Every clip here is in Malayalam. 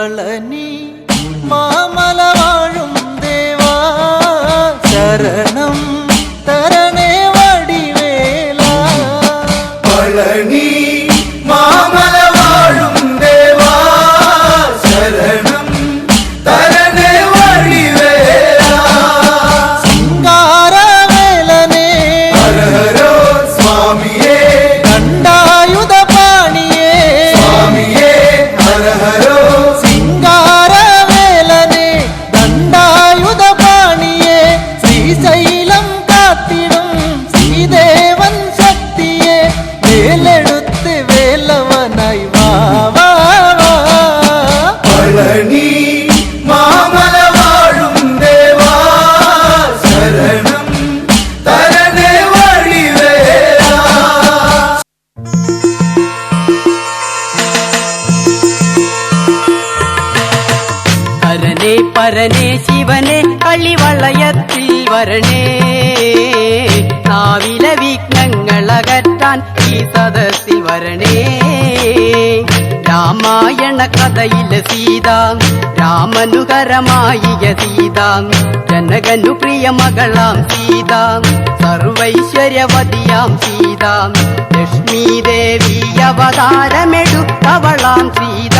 പളനി മാമല വാഴും ദേവാ. ശരണം പരനെ ശിവനെ കളിവളയത്തിൽ വരണേ. നാവില വിഘ്നങ്ങൾ അകറ്റാൻ ഈ സദസ്സിൽ വരണേ. രാമായണ കഥയിലെ സീത രാമനുകരമായ സീത ജനകനു പ്രിയ മകളാം സീത സർവൈശ്വര്യവതിയാം സീത ലക്ഷ്മി ദേവി അവതാരമെടുത്തവളാം സീത.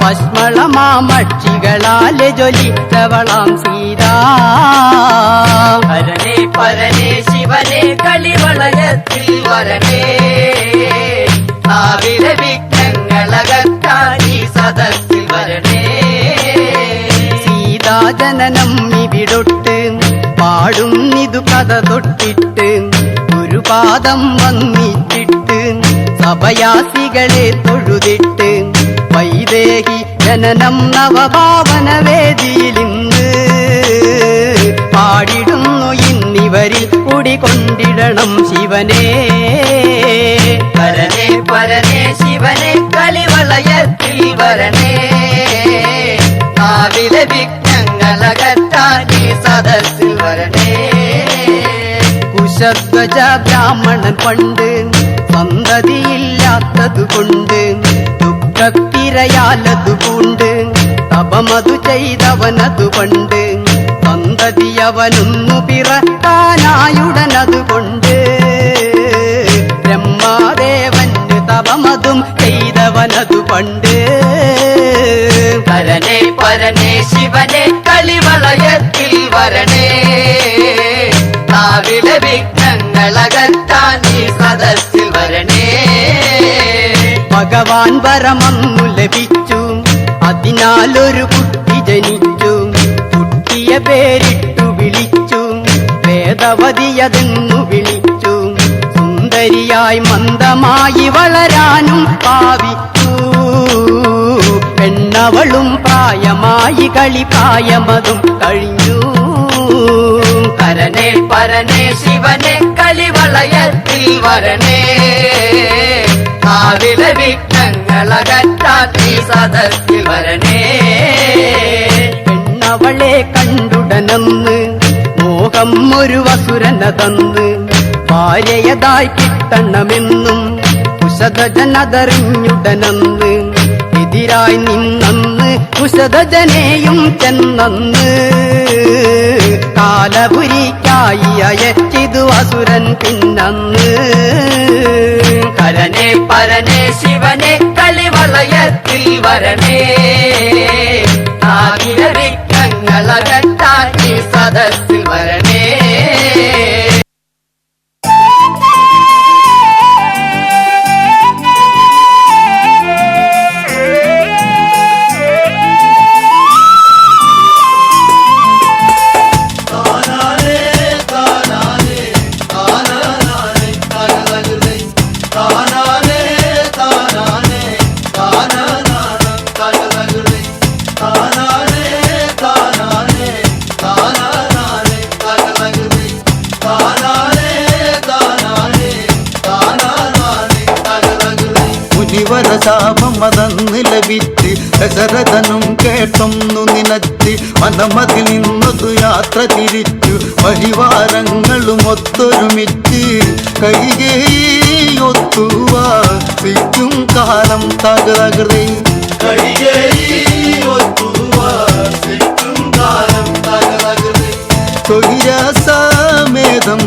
പശ്മളമാമക്ഷികളാലെ ജ്വലിച്ചവളാം സീത. പരനെ പരനേ ശിവനെ കളിവളയത്തിൽ വരണേ. നാവിലെ വിഘ്നങ്ങളകത്താൻ ഈ സദസ്സിൽ വരണേ. സീതാജനനം ഇവിടൊട്ട് പാടും ഇതു കഥ തൊട്ടിട്ട് ഒരു പാദം വന്നിട്ടിട്ട് സഭയാസികളെ തൊഴുതിട്ട് വൈദേഹി ജനനം നവഭാവന വേദിയിലിന്ന് പാടിടുന്നു ഇന്നിവരിൽ കുടികൊണ്ടിടണം ശിവനെ. പരനെ പരനെ ശിവനെ കളിവളയത്തിൽ വരണേ. നാവിലെ വിഘ്നങ്ങളകറ്റാൻ സദസ്സിൽ വരണേ. കുശധ്വജ ബ്രാഹ്മണൻ പണ്ട് സന്തതിയില്ലാത്തതു കൊണ്ട് ദുഃഖത്തിരയാലതു പൂണ്ട് തപമതു ചെയ്തവനതു പണ്ട് സന്തതിയവനൊന്നു പിറക്കാനായുടനതു കൊണ്ട് ബ്രഹ്മാദേവന് തപമതും ചെയ്തവനതു പണ്ട് പരനെ പരനെ ശിവനെ കളിവളയത്തിൽ വരണേ നാവിലെ വിഘ്നങ്ങളകറ്റാൻ ഭഗവാൻ വരമന്നു ലഭിച്ചു. അതിനാലൊരു കുട്ടി ജനിച്ചു. കുട്ടിയെ പേരിട്ടു വിളിച്ചു. വേദവതിയതെന്നു വിളിച്ചു. സുന്ദരിയായി മന്ദമായി വളരാനും പാവിച്ചു പെണ്ണവളും പ്രായമായി കളിപ്രായമതും കഴിഞ്ഞു. കരനെ പരനെ ശിവനെ കളിവളയത്തിൽ വരണേ. കാവിലെ വിഘ്നങ്ങളകറ്റാൻ നീ സദസ്സിൽ വരണേ. പെണ്ണവളെ കണ്ടുടനന്ന് മോഹം ഒരു വസുരന തന്ന് ഭാര്യയതായി കിട്ടണമെന്നും കുശതജനതറിഞ്ഞുടനന്ന് എതിരായി നിന്നന്ന് കുശതജനെയും ചെന്നന്ന് കാലപുരിക്കായി അയച്ചിതു അസുരൻ പിന്നന്ന്. കരനെ പരനെ ശിവനെ കളിവളയത്തിൽ വരണേ. വരശാപം അതന്ന് ലഭിച്ച് ദശരഥനും കേട്ടൊന്നു നിനച്ച് മനമതിൽ നിന്നൊതു യാത്ര തിരിച്ചു. പരിവാരങ്ങളും ഒത്തൊരുമിച്ച് കൈകേയൊത്തുവാ തിരിച്ചും കാലം തകൃതകൃതി. തൊഴിലാസമേതം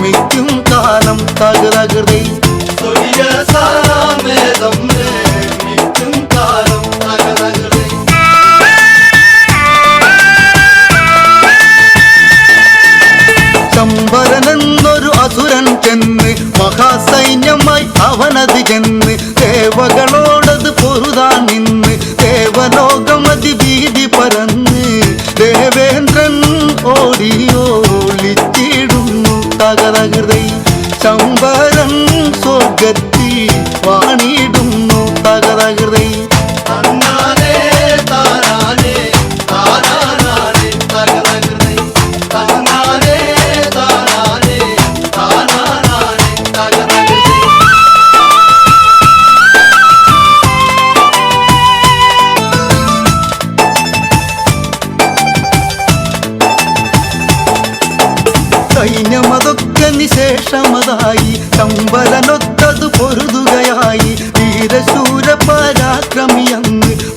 മിക്കും കാലം തകൃതകൃതി. கதை சம்பர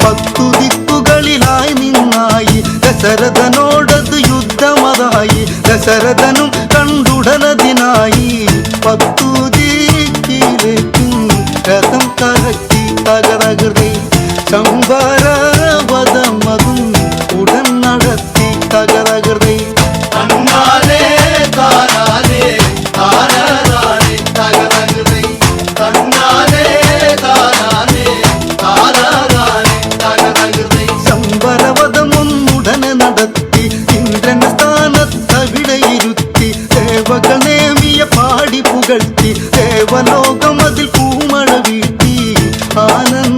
ಹತ್ತು ದಿಕ್ಕುಗಳಿ ಲಾಯಿ ನಿನ್ನಾಯಿ. ದಸರಥ ನೋಡದು ಯುದ್ಧ ಮದಾಯಿ ದಸರಥನು தேவிய பாடி புகழ்த்தி தேவலோகம் அதில் பூமழ வீட்டி ஆனந்த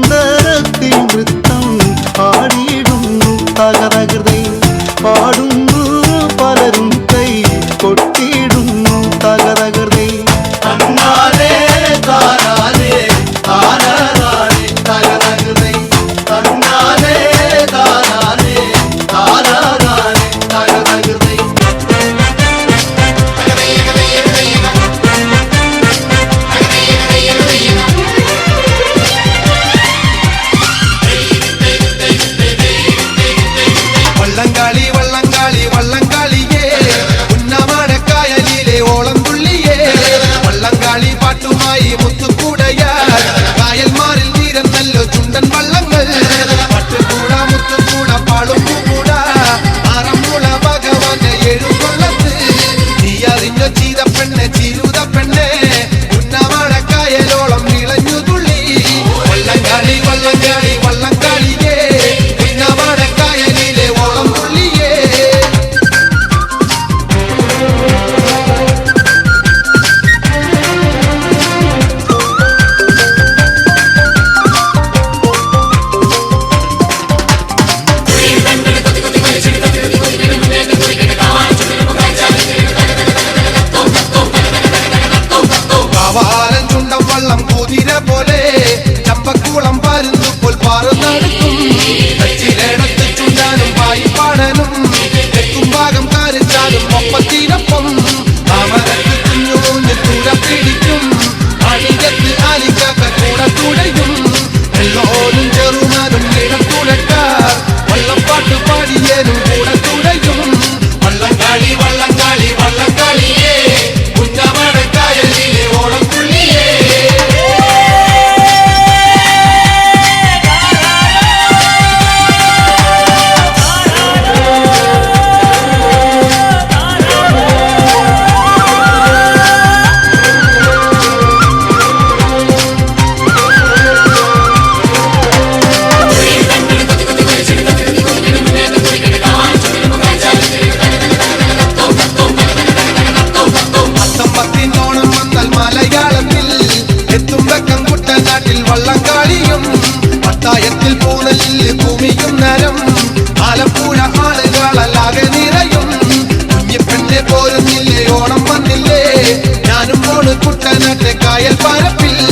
வயல் பரப்பில்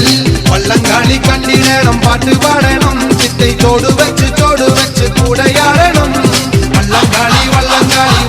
பள்ளங்காளி கண்ணி நேரம் பாட்டு பாடணும். சித்தை தோடு வச்சு தோடு வச்சு கூடையாடணும். பள்ளங்காளி வள்ளங்காளி